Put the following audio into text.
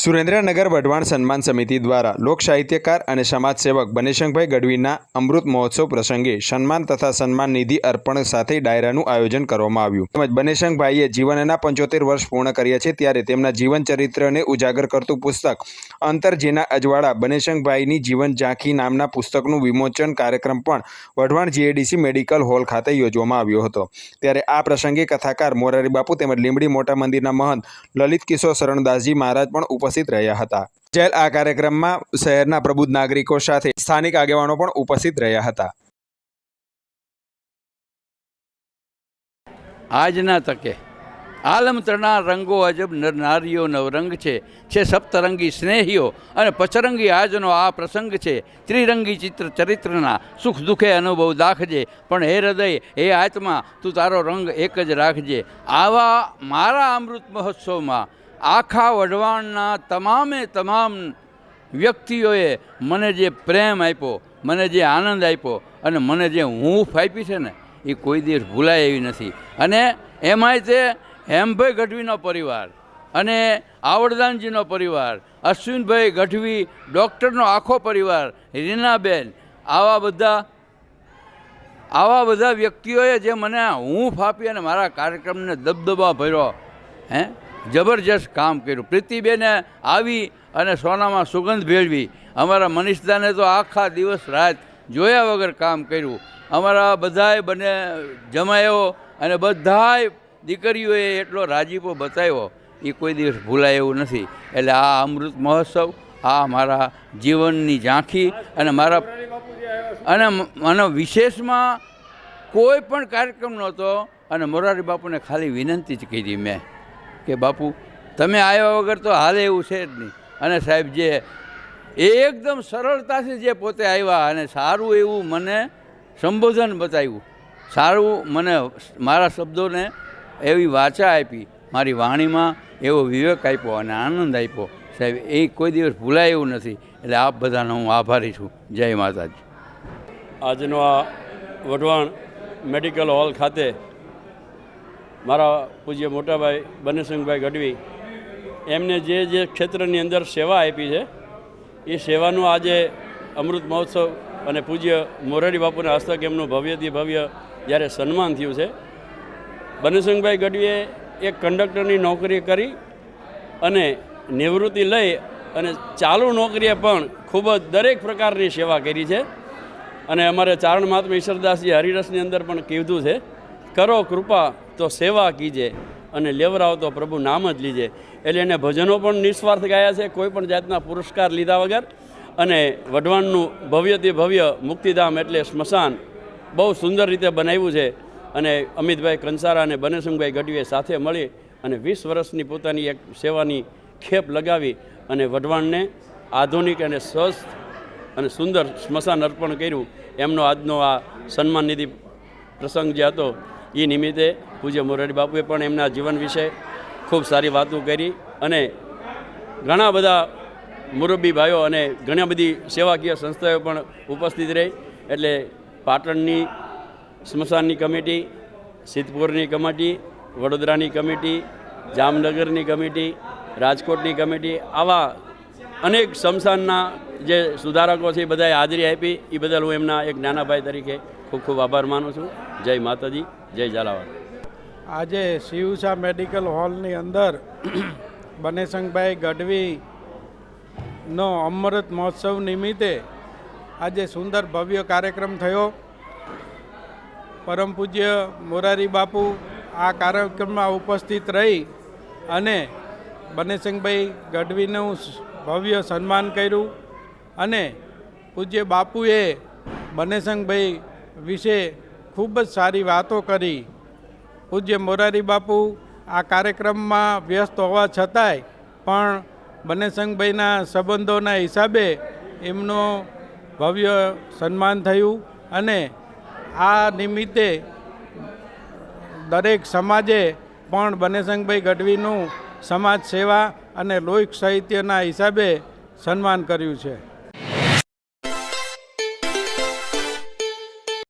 સુરેન્દ્રનગર વઢવાણ સન્માન સમિતિ દ્વારા લોક સાહિત્યકાર અને સમાજસેવક બનેશંગભાઈ ગઢવીના અમૃત મહોત્સવ પ્રસંગે સન્માન તથા સન્માન નિધિ અર્પણ સાથે ડાયરાનું આયોજન કરવામાં આવ્યું. તેમજ બનેશંકભાઈએ જીવનના પંચોતેર વર્ષ પૂર્ણ કર્યા છે ત્યારે તેમના જીવન ચરિત્રને ઉજાગર કરતું પુસ્તક અંતરજીના અજવાળા બનેશંગભાઈની જીવન ઝાંખી નામના પુસ્તકનું વિમોચન કાર્યક્રમ પણ વઢવાણ જીએડીસી મેડિકલ હોલ ખાતે યોજવામાં આવ્યો હતો. ત્યારે આ પ્રસંગે કથાકાર મોરારી બાપુ તેમજ લીંબડી મોટા મંદિરના મહંત લલિત કિશોર શરણદાસજી મહારાજ પણ ઉપસ્થિત રહ્યા હતા. જેલ આ કાર્યક્રમમાં શહેરના પ્રબુદ્ધ નાગરિકો સાથે સ્થાનિક આગેવાનો પણ ઉપસ્થિત રહ્યા હતા. આજના તકે આલમતરના રંગો અજબ નરનારીઓ નવરંગ છે. છે સપ્તરંગી સ્નેહીઓ અને પચરંગી આજનો આ પ્રસંગ છે. ત્રિરંગી ચિત્ર ચરિત્રના સુખ દુઃખે અનુભવ દાખજે. પણ હે હૃદય, હે આત્મા, તું તારો રંગ એક જ રાખજે. આવા મારા અમૃત મહોત્સવમાં આખા વઢવાણના તમામે તમામ વ્યક્તિઓએ મને જે પ્રેમ આપ્યો, મને જે આનંદ આપ્યો અને મને જે હૂંફ આપી છે ને, એ કોઈ દિવસ ભૂલાય એવી નથી. અને એમાંય તે હેમભાઈ ગઢવીનો પરિવાર અને આવડદાનજીનો પરિવાર, અશ્વિનભાઈ ગઢવી ડૉક્ટરનો આખો પરિવાર, રીનાબેન, આવા બધા આવા બધા વ્યક્તિઓએ જે મને હૂંફ આપી અને મારા કાર્યક્રમને દબદબા ભર્યો, હે? જબરજસ્ત કામ કર્યું. પ્રીતિબેને આવી અને સોનામાં સુગંધ ભેળવી. અમારા મનીષદાને તો આખા દિવસ રાત જોયા વગર કામ કર્યું. અમારા બધાએ બને જમાયો અને બધાય દીકરીઓએ એટલો રાજીપો બતાવ્યો. એ કોઈ દિવસ ભૂલાય એવું નથી. એટલે આ અમૃત મહોત્સવ, આ મારા જીવનની ઝાંખી અને મારા અને મને વિશેષમાં કોઈ પણ કાર્યક્રમ નહોતો અને મોરારી બાપુને ખાલી વિનંતી જ કરી મેં. કે બાપુ, તમે આવ્યા વગર તો હાલે એવું છે જ નહીં. અને સાહેબ, જે એકદમ સરળતાથી જે પોતે આવ્યા અને સારું એવું મને સંબોધન બતાવ્યું, સારું મને મારા શબ્દોને એવી વાચા આપી, મારી વાણીમાં એવો વિવેક આપ્યો અને આનંદ આપ્યો. સાહેબ, એ કોઈ દિવસ ભૂલાય એવું નથી. એટલે આપ બધાનો હું આભારી છું. જય માતાજી. આજનો આ વઢવાણ મેડિકલ હોલ ખાતે મારા પૂજ્ય મોટાભાઈ બનેસિંહભાઈ ગઢવી, એમને જે જે ક્ષેત્રની અંદર સેવા આપી છે, એ સેવાનું આજે અમૃત મહોત્સવ અને પૂજ્ય મોરારી બાપુના હસ્તક એમનું ભવ્યથી ભવ્ય જ્યારે સન્માન થયું છે, બનેસિંહભાઈ ગઢવીએ એક કંડક્ટરની નોકરી કરી અને નિવૃત્તિ લઈ અને ચાલુ નોકરીએ પણ ખૂબ જ દરેક પ્રકારની સેવા કરી છે. અને અમારે ચારણ મહાત્મા ઈશ્વરદાસજી હરિરસની અંદર પણ કીધું છે, કરો કૃપા તો સેવા કીજે અને લેવરાવ તો પ્રભુ નામ જ લીજે. એટલે એને ભજનો પણ નિસ્વાર્થ ગાયા છે, કોઈ પણ જાતના પુરસ્કાર લીધા વગર. અને વઢવાણનું ભવ્યથી ભવ્ય મુક્તિધામ એટલે સ્મશાન બહુ સુંદર રીતે બનાવ્યું છે. અને અમિતભાઈ કંસારા અને બનેસંગભાઈ ગઢવીએ સાથે મળી અને વીસ વર્ષની પોતાની એક સેવાની ખેપ લગાવી અને વઢવાણને આધુનિક અને સ્વસ્થ અને સુંદર સ્મશાન અર્પણ કર્યું. એમનો આજનો આ સન્માન નિધિ પ્રસંગ જે હતો એ નિમિત્તે પૂજ્ય મોરારી બાપુએ પણ એમના જીવન વિશે ખૂબ સારી વાતો કરી અને ઘણા બધા મુરબ્બી ભાઈઓ અને ઘણી બધી સેવાકીય સંસ્થાઓ પણ ઉપસ્થિત રહી. એટલે પાટણની સ્મશાનની કમિટી, સિદ્ધપુરની કમિટી, વડોદરાની કમિટી, જામનગરની કમિટી, રાજકોટની કમિટી આવા અનેક સ્મશાનના જે સુધારકો છે એ બધાએ હાજરી આપી. એ બદલ હું એમના એક નાના ભાઈ તરીકે ખૂબ ખૂબ આભાર માનું છું. જય માતાજી, જય ઝાલાવાડ. આજે શિવસા મેડિકલ હોલની અંદર બનેશંગભાઈ ગઢવીનો અમૃત મહોત્સવ નિમિત્તે આજે સુંદર ભવ્ય કાર્યક્રમ થયો. પરમ પૂજ્ય મોરારી બાપુ આ કાર્યક્રમમાં ઉપસ્થિત રહી અને બનેશંગભાઈ ગઢવીનું ભવ્ય સન્માન કર્યું અને પૂજ્ય બાપુએ બનેશંગભાઈ વિશે ખૂબ જ સારી વાતો કરી. પૂજ્ય મોરારી બાપુ આ કાર્યક્રમમાં વ્યસ્ત હોવા છતાંય પણ બનેશંગભાઈના સંબંધોના હિસાબે એમનો ભવ્ય સન્માન થયું અને આ નિમિત્તે દરેક સમાજે પણ બનેશંગભાઈ ગઢવીનું સમાજ સેવા અને લોક સાહિત્યના હિસાબે સન્માન કર્યું છે.